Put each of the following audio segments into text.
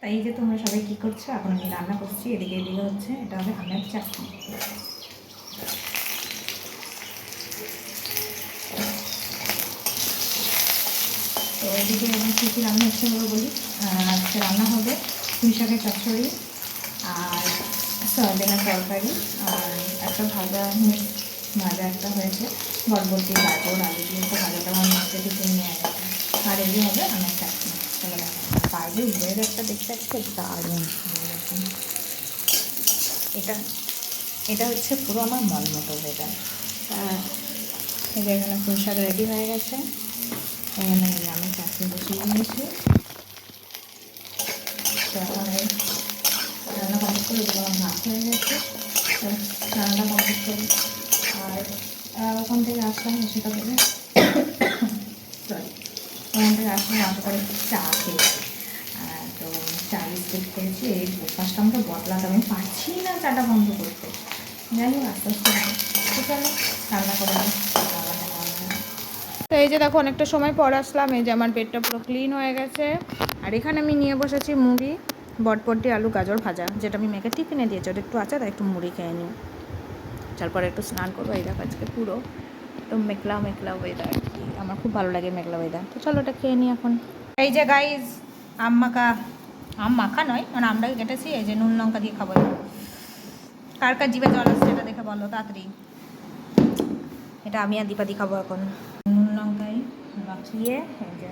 তাই এই যে তোমরা সবাই কী করছ, এখন আমি রান্না করছি, এদিকে এদিকে হচ্ছে, এটা হবে আমের চাটনি। তো এদিকে আমি কী কী রান্না হচ্ছে বলে? বলি আজকে রান্না হবে পুঁই শাকের চচ্চড়ি আর সয়াবিনের তরকারি আর একটা ভাজা ভাজা একটা হয়েছে, বরবটি, গাজর, আলু দিয়ে তো ভাজাটা আমার মাকে টিফিন নিয়ে আর এই হবে আমের চাটনি। বাইরে ওয়েদারটা দেখতে একটা দারুণ। এরকম। এটা এটা হচ্ছে পুরো আমার মন মতো ওয়েদার এখানে শাক রেডি হয়ে গেছে। এখানে আমের চাটনি বসিয়ে নিয়েছি। রান্না কমপ্লিট করে আমার ভাত হয়ে গেছে। তো রান্নাটা কমপ্লিট করি। আর ওখান থেকে আসলাম সেটা বলে সরি ওখান থেকে আসলাম আশা করে চা আহ, তো চা বিস্কুট খেয়েছি এই অভ্যাসটা আমাকে বদলাতে আমি পারছি না চাটা বন্ধ করতে। হোক, আস্তে আস্তে চলো, রান্না করে। তো এই যে দেখো, অনেকটা সময় পর আসলাম। এই যে আমার পেটটা পুরো ক্লিন হয়ে গেছে। আর এখানে আমি নিয়ে বসেছি মুড়ি, বটপটি, আলু, গাজর ভাজা, যেটা আমি মেয়েকে টিফিনে দিয়েছি। ওটা একটু আছে, তাই একটু মুড়ি খেয়ে নিই। তারপরে একটু স্নান করব। এই দেখো আজকে পুরো একটু মেঘলা মেঘলা ওয়েদার আমার খুব ভালো লাগে মেঘলা ওয়েদার তো চলো, ওটা খেয়ে নিই এখন। এই যে গাইজ আম মাখা আম মাখা নয় মানে আমটাকে কেটেছি, এই যে নুন লঙ্কা দিয়ে খাব কার কার জিভে জল আসছে এটা দেখে বলো, তাড়াতাড়ি। এটা আমি আর দীপাদি খাব এখন। নুন লঙ্কায় মাখিয়ে, এই যে।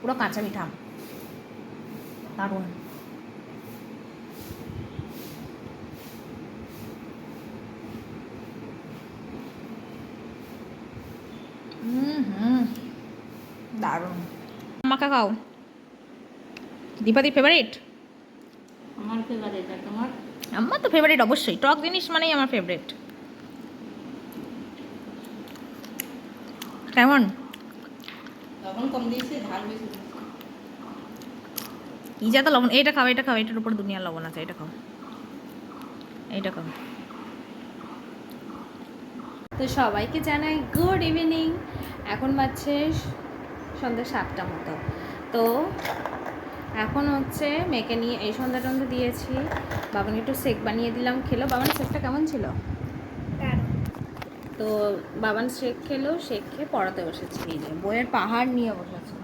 পুরো কাঁচা মিঠা। দারুণ। হুম হুম দারুণ মাখা খাও দীপাদি ফেভারিট আমার ফেভারিট আর তোমার? আমার তো ফেভারিট অবশ্যই। টক জিনিস মানেই আমার ফেভারিট কেমন? তখন কম দিয়েছি ঝাল বেশি ই যা তো লবণ এইটা খাও এটা খাও এটার উপর দুনিয়ার লবণ আছে এটা খাও। এইটা খাও। তো সবাইকে জানাই গুড ইভিনিং এখন বাজছে সন্ধ্যা সাতটা মতো। তো এখন হচ্ছে মেয়েকে নিয়ে এই সন্ধ্যা টন্ধা দিয়েছি। বাবান একটু শেক বানিয়ে দিলাম। খেলো? বাবান শেকটা কেমন ছিল? তো বাবান শেক খেলো শেক খেয়ে পড়াতে বসেছি। এই যে বইয়ের পাহাড় নিয়ে বসেছে।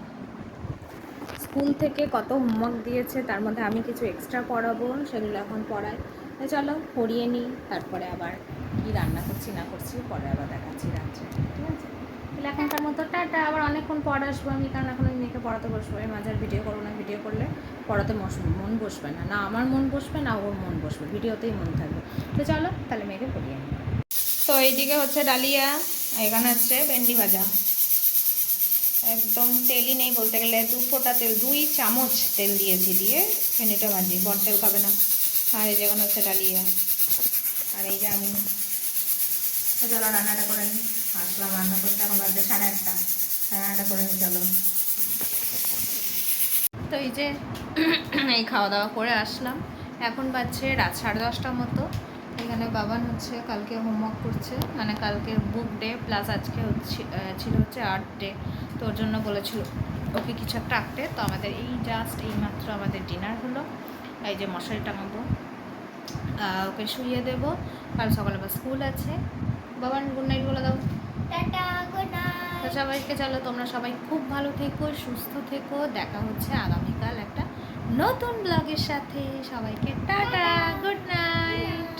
স্কুল থেকে কত হোমওয়ার্ক দিয়েছে তার মধ্যে আমি কিছু এক্সট্রা পড়াবো সেগুলো এখন পড়াই। চলো পড়িয়ে নিই, তারপরে আবার কি রান্না করছি না করছি, পরে আবার দেখাচ্ছি রাত্রে, ঠিক আছে? তাহলে এখনকার মতো টাটা, আবার অনেকক্ষণ পর আসব আমি, কারণ এখন ওই মেয়েকে পড়াতে বসবো এই মাঝে ভিডিও করব না ভিডিও করলে পড়াতে মন বসবে না। না আমার মন বসবে, না ওর মন বসবে ভিডিওতেই মন থাকবে। তো চলো তাহলে মেয়েকে পড়িয়ে নিই। তো এইদিকে হচ্ছে ডালিয়া, এখানে হচ্ছে ভেন্ডি ভাজা। একদম তেলই নেই বলতে গেলে, দু ফোঁটা তেল, দুই চামচ তেল দিয়েছি দিয়ে ভেন্ডিটা ভাজি, বড় তেল খাবে না। আর এই যেখানে হচ্ছে ডালিয়া। আর এই যে আমি চলো রান্নাটা করে নিই আসলাম রান্না করতে, এখন বাজে সাড়ে আটটা। রান্নাটা করে নিই চলো। তো এই যে এই খাওয়া দাওয়া করে আসলাম। এখন বাজছে রাত সাড়ে দশটার মতো। এখানে বাবান হচ্ছে, কালকে হোমওয়ার্ক করছে। মানে কালকের বুক ডে প্লাস আজকে হচ্ছে ছিল হচ্ছে আর্ট ডে তো ওর জন্য বলেছিল, ওকে কিছু একটা আঁকতে। তো আমাদের এই জাস্ট এই মাত্র আমাদের ডিনার হলো। এই যে মশারি টাঙাবো ওকে শুয়ে দেব। কাল সকালে আবার স্কুল আছে। বাবা গুড নাইট বলে দাও। তো সবাইকে চলো তোমরা সবাই খুব ভালো থেকো সুস্থ থেকো। দেখা হচ্ছে আগামীকাল একটা নতুন ব্লগের সাথে। সবাইকে টাটা গুড নাইট